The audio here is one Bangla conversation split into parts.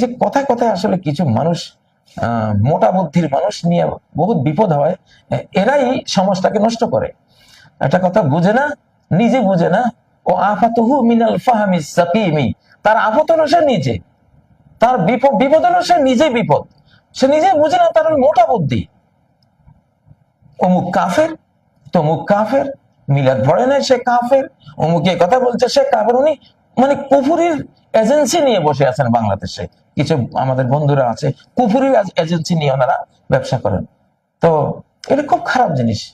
যে কথায় কথায় আসলে কিছু মানুষ মোটা বুদ্ধির মানুষ নিয়ে বহুত বিপদ হয় এরাই সমাজটাকে নষ্ট করে। একটা কথা বুঝে না, নিজে বুঝে না, ও আফাতুহু মিনাল ফাহামি সাকিমি, তার আফত হলো সে নিজে। তার বিপদ বিপদ হলো সে নিজে বিপদ। সে নিজে বুঝে না তার মোটা বুদ্ধি। অমুক কাফের, তমুক কাফের, মিলাদ পড়ে না সে কাফের, অমুক কথা বলছে সে কাফের, উনি মানে কুফুরির এজেন্সি নিয়ে বসে আছেন বাংলাদেশে। কিছু আমাদের বন্ধুরা আছে, কুফুরির এজেন্সি নিয়ে ওনারা ব্যবসা করেন। তো এটা খুব খারাপ জিনিস।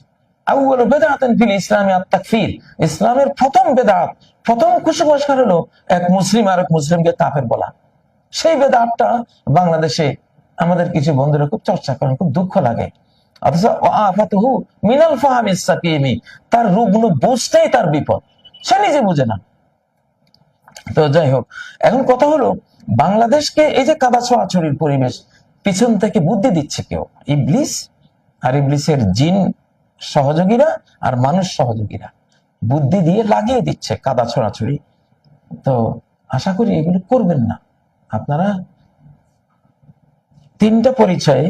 ইসলামের প্রথম বেদাত প্রথম কুসংস্কার হলো এক মুসলিম আর এক মুসলিমকে কাফের বলা। সেই বেদাতটা বাংলাদেশে আমাদের কিছু বন্ধুরা খুব চর্চা করেন, খুব দুঃখ লাগে। অথচ আফাতুহু মিনাল ফাহামি সাকিমি। তার রুগ্ন বুঝতেই তার বিপদ। সে নিজে বুঝে না। তো যাই হোক, এখন কথা হলো, বাংলাদেশকে এই যে কাদা ছোড়াছড়ির পরিবেশ, পিছন থেকে বুদ্ধি দিচ্ছে কেউ? ইবলিস আর ইবলিসের জিন সহযোগীরা আর মানুষ সহযোগীরা। বুদ্ধি দিয়ে লাগিয়ে দিচ্ছে কাদা ছড়াছড়ি তো আশা করি এগুলো করবেন না। আপনারা তিনটা পরিচয়ে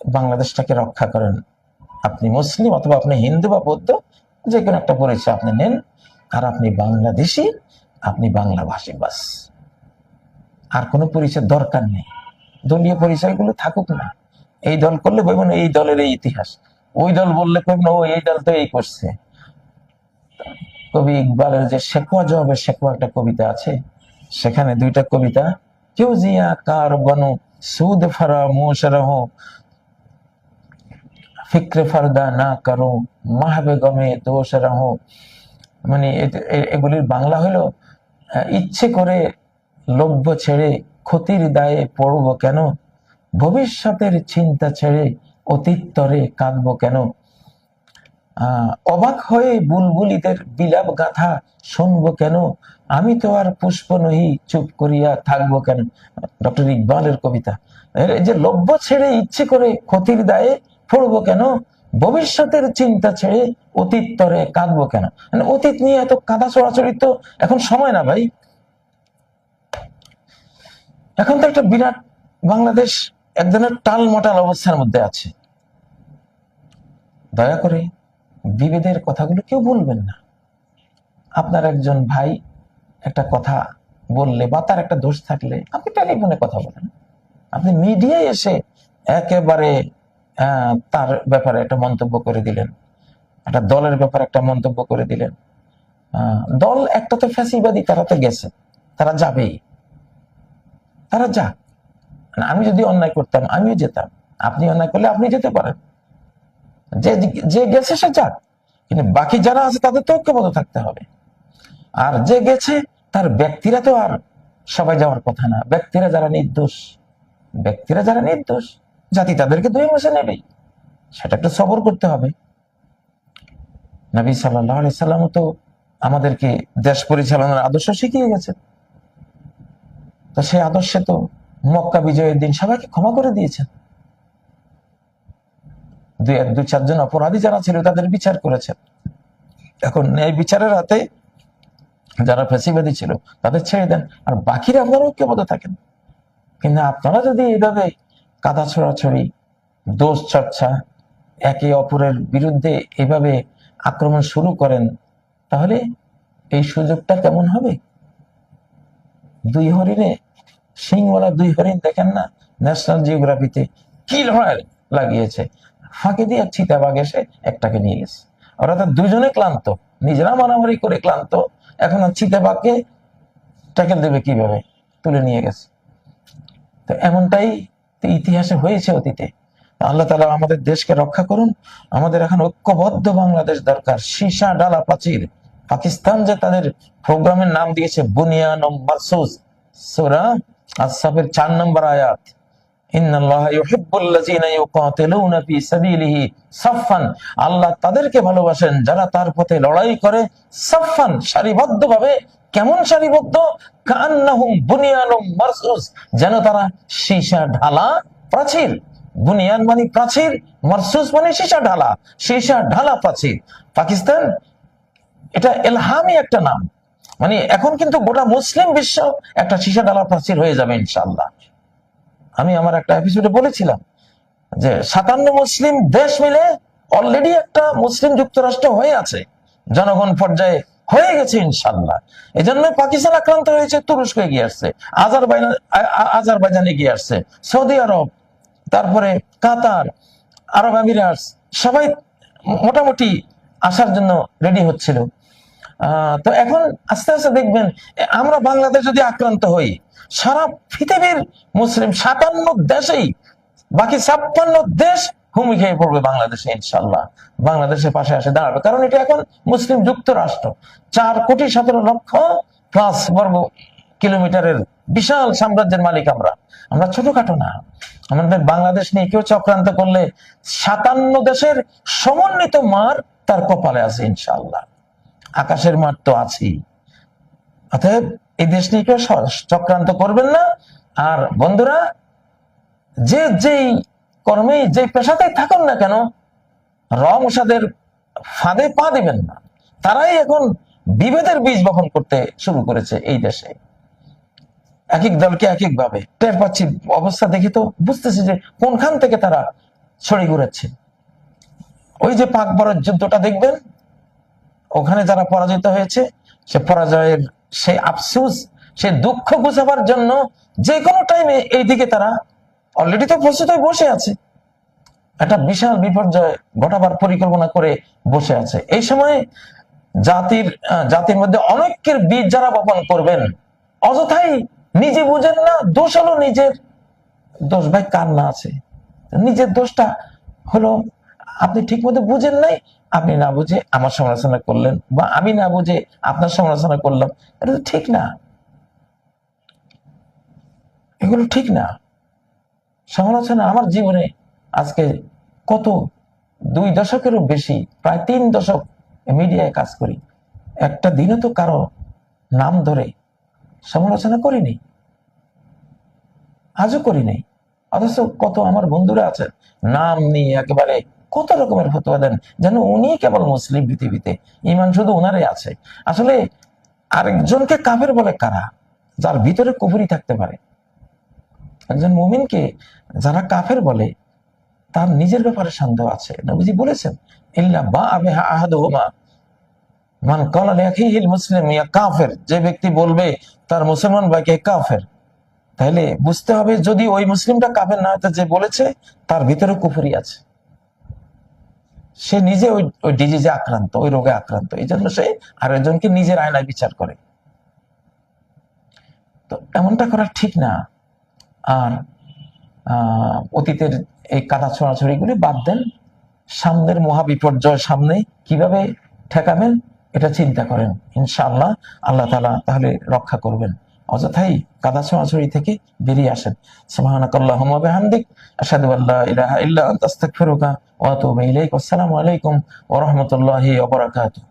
বাংলাদেশটাকে রক্ষা করেন। আপনি মুসলিম অথবা আপনি হিন্দু বা বৌদ্ধ যে কোনো একটা পরিচয় আপনি নেন। আর আপনি বাংলাদেশি আপনি বাংলা ভাষী, বাস। আর কোনো পরিচয় দরকার নেই। দলীয় পরিচয়গুলো থাকুক না। এই দল করলে বলব না, এই দলের এই ইতিহাস। ওই দল বললে কইব না, ও এই দল তো এই করছে। কবি ইকবালের যে শেখোয়া জবাবের শেখোয়া একটা কবিতা আছে। সেখানে দুইটা কবিতা, কেউ জিয়া কার বনু, সুদ ফারা মোশরহ ফিক্রে ফারদা না করো, মাহবে গমে দোষ রহ। মানে এগুলির বাংলা হলো ইচ্ছে করে লভ্য ছেড়ে ক্ষতির দায়ে পড়ব কেন? ভবিষ্যতের চিন্তা ছেড়ে অতীত তরে কাঁদব কেন? অবাক হয়ে বুলবুলিদের বিলাপ গাথা শুনব কেন? আমি তো আর পুষ্প নহি, চুপ করিয়া থাকব কেন? ডক্টর ইকবালের কবিতা। এই যে লভ্য ছেড়ে ইচ্ছে করে ক্ষতির দায়ে পড়ব কেন? ভবিষ্যতের চিন্তা ছেড়ে অতীত তরে কাঁদবো কেন? মানে অতীত নিয়ে এত কাদা চড়াচড়ি তো এখন সময় না ভাই। এখন তো একটা বিরাট বাংলাদেশ এক টাল মটাল অবস্থার মধ্যে আছে। দয়া করে বিভেদের কথাগুলো কেউ বলবেন না। আপনার একজন ভাই একটা কথা বললে বা তার একটা দোষ থাকলে আপনি টেলিফোনে কথা বলেন। আপনি মিডিয়ায় এসে একেবারে তার ব্যাপারে একটা মন্তব্য করে দিলেন। একটা দলের ব্যাপারে একটা মন্তব্য করে দিলেন। দল একটা তো ফ্যাসিবাদী, তারা তো গেছে। তারা যাবেই। তারা যাক। আমি যদি অন্যায় করতাম, আমিও যেতাম। আপনি অন্যায় করলে আপনি যেতে পারেন। যে যে গেছে সে যাক। কিন্তু বাকি যারা আছে, তাদের তো ঐক্যবদ্ধ থাকতে হবে। আর যে গেছে, তার ব্যক্তিরা তো আর সবাই যাওয়ার কথা না। ব্যক্তিরা যারা নির্দোষ, ব্যক্তিরা যারা নির্দোষ। জাতি তাদেরকে দুই মাসে নেবেই। সেটা একটু সবর করতে হবে। নবী সাল্লাহ সাল্লাম তো আমাদেরকে দেশ পরিচালনার আদর্শ শিখিয়ে গেছেন। তো সেই আদর্শে তো মক্কা বিজয়ের দিন সবাইকে ক্ষমা করে দিয়েছেন। দুই এক, দুই চারজন অপরাধী যারা ছিল তাদের বিচার করেছেন। এখন এই বিচারের হাতে যারা ফেসিবাদী ছিল তাদের ছেড়ে দেন। আর বাকিরা আপনারা ঐক্যবদ্ধ থাকেন। কিন্তু আপনারা যদি এইভাবে কাদা ছড়াছড়ি, দোষ চর্চা, একে অপরের বিরুদ্ধে এভাবে আক্রমণ শুরু করেন, তাহলে এই সুযোগটা কেমন হবে? দুই হরিণে সিংওয়ালা দুই হরিণ, দেখেন না ন্যাশনাল জিওগ্রাফিতে কি লড়াই লাগিয়েছে। ফাঁকে দিয়ে এক চিতাবাঘ এসে একটাকে নিয়ে গেছে। ওরা তো দুজনে ক্লান্ত, নিজেরা মারামারি করে ক্লান্ত, এখন আর চিতাবাঘকে ট্যাকেল দেবে কীভাবে? তুলে নিয়ে গেছে। তো এমনটাই ইতিহাসে হয়েছে অতীতে। আল্লাহ তালা আমাদের দেশকে রক্ষা করুন। আমাদের এখন ঐক্যবদ্ধ বাংলাদেশ দরকার। সীসা, ডালা প্রাচীর পাকিস্তান যে তাদের প্রোগ্রামের নাম দিয়েছে বুনিয়ান সূরা চার নম্বর আয়াত। আল্লাহ তাদেরকে ভালোবাসেন, যারা তার পথে লড়াই করে সাফফান, সারিবদ্ধভাবে কেমন সারিবদ্ধ? যেন তারা সীসা ঢালা প্রাচীর। বুনিয়ান মানে প্রাচীর, মারসুস মানে সীসা ঢালা সীসা ঢালা প্রাচীর। পাকিস্তান, এটা এলহামি একটা নাম। মানে এখন কিন্তু গোটা মুসলিম বিশ্ব একটা সীসা ঢালা প্রাচীর হয়ে যাবে ইনশাল্লাহ আমি আমার একটা এপিসোডে বলেছিলাম যে সাতান্ন মুসলিম দেশ মিলে অলরেডি একটা মুসলিম যুক্তরাষ্ট্র হয়ে আছে। জনগণ পর্যায়ে হয়ে গেছে ইনশাল্লাহ এই জন্য পাকিস্তান আক্রান্ত হয়েছে, তুরস্ক এগিয়ে আসছে, আজারবাইজান আজারবাইজান এগিয়ে আসছে, সৌদি আরব, তারপরে কাতার, আরব আমিরাটস সবাই মোটামুটি আসার জন্য রেডি হচ্ছিল। তো এখন আস্তে আস্তে দেখবেন আমরা বাংলাদেশ যদি আক্রান্ত হই, সারা পৃথিবীর মুসলিম সাতান্ন দেশেই, বাকি ছাপ্পান্ন দেশ হুমকি খেয়ে পড়বে বাংলাদেশে ইনশাল্লাহ বাংলাদেশের পাশে আসে দাঁড়াবে। কারণ এটা এখন মুসলিম যুক্তরাষ্ট্র। চার কোটি সতেরো লক্ষ প্লাস বর্গ কিলোমিটারের বিশাল সাম্রাজ্যের মালিক আমরা। আমরা ছোটখাটো না। আমাদের বাংলাদেশ নিয়ে কেউ চক্রান্ত করলে সাতান্ন দেশের সমন্বিত মার তার কপালে আছে ইনশাল্লাহ আকাশের মাঠ তো আছেই। অতএব এই দেশ নিয়ে কেউ চক্রান্ত করবেন না। আর বন্ধুরা, যে যেই কর্মে যে পেশাতেই থাকুন না কেন রমসাদের ফাঁদে পা দিবেন না। তারাই এখন বিভেদের বীজ বপন করতে শুরু করেছে এই দেশে। এক এক দলকে এক এক ভাবে টের পাচ্ছি, অবস্থা দেখে তো বুঝতেছি যে কোনখান থেকে তারা ছড়ি ঘুরাচ্ছে ওই যে পাক বড় যুদ্ধটা দেখবেন, ওখানে যারা পরাজিত হয়েছে, সে পরাজয়ের সেই আফসুস, সে দুঃখ গুছাবার জন্য যে কোনো টাইমে এইদিকে তারা অলরেডি তো প্রস্তুত হয়ে বসে আছে। একটা বিশাল বিপর্যয় ঘটাবার পরিকল্পনা করে বসে আছে। এই সময় জাতির জাতির মধ্যে অনেকের বীজ যারা বপন করবেন, অযথাই নিজে বুঝেন না, দোষ হলো নিজের। দোষ ভাই কার না আছে? নিজের দোষটা হলো আপনি ঠিক মতো বুঝেন নাই, আপনি না বুঝে আমার সমালোচনা করলেন বা আমি না বুঝে আপনার সমালোচনা করলাম, এটা তো ঠিক না। এগুলো ঠিক না। সমালোচনা আমার জীবনে আজকে কত দুই দশকেরও বেশি, প্রায় তিন দশক মিডিয়ায় কাজ করি। একটা দিনও তো কারও নাম ধরে সমালোচনা করিনি। আজও করি নাই। অথচ কত আমার বন্ধুরা আছেন নাম নিয়ে একেবারে কত রকমের ফতোয়া দেন, যেন উনি কেবল মুসলিম পৃথিবীতে, ইমান শুধু ওনারে আছে। আসলে আরেকজনকে কাফের বলে কারা, যার ভিতরে কুফুরি থাকতে পারে? একজন মুমিনকে যারা কাফের বলে, তার নিজের ব্যাপারে সন্দেহ আছে। নবীজি বলেছেন, ইল্লা বা আবে আহাদুহুমা। মান কালা লিআখিহিল মুসলিম ইয়া কাফের। যে ব্যক্তি বলবে, তার মুসলমান ভাইকে কাফের? তাহলে বুঝতে হবে, যদি ওই মুসলিমটা কাফের না হয়তো যে বলেছে, তার ভিতরে কুফুরি আছে। সে নিজে ওই ওই ডিজিজে আক্রান্ত, ওই রোগে আক্রান্ত। এই জন্য সে আরেকজনকে নিজের আয়নায় বিচার করে। তো এমনটা করা ঠিক না। আর অতীতের এই কাদা ছড়াছড়িগুলি বাদ দেন। সামনের মহাবিপর্যয় সামনে কীভাবে ঠেকাবেন, এটা চিন্তা করেন। ইনশাআল্লাহ আল্লাহ তালা তাহলে রক্ষা করবেন। অযথাই কাদা ছড়াছড়ি থেকে বেরিয়ে আসেন। সুবহানাকাল্লাহুম্মা বিহামদিক, আশহাদু আল্লা ইলাহা ইল্লা আস্তাগফিরুকা ওয়া আতুবু ইলাইক। আসসালামু আলাইকুম ওয়া রাহমাতুল্লাহি ওয়া বারাকাতুহু।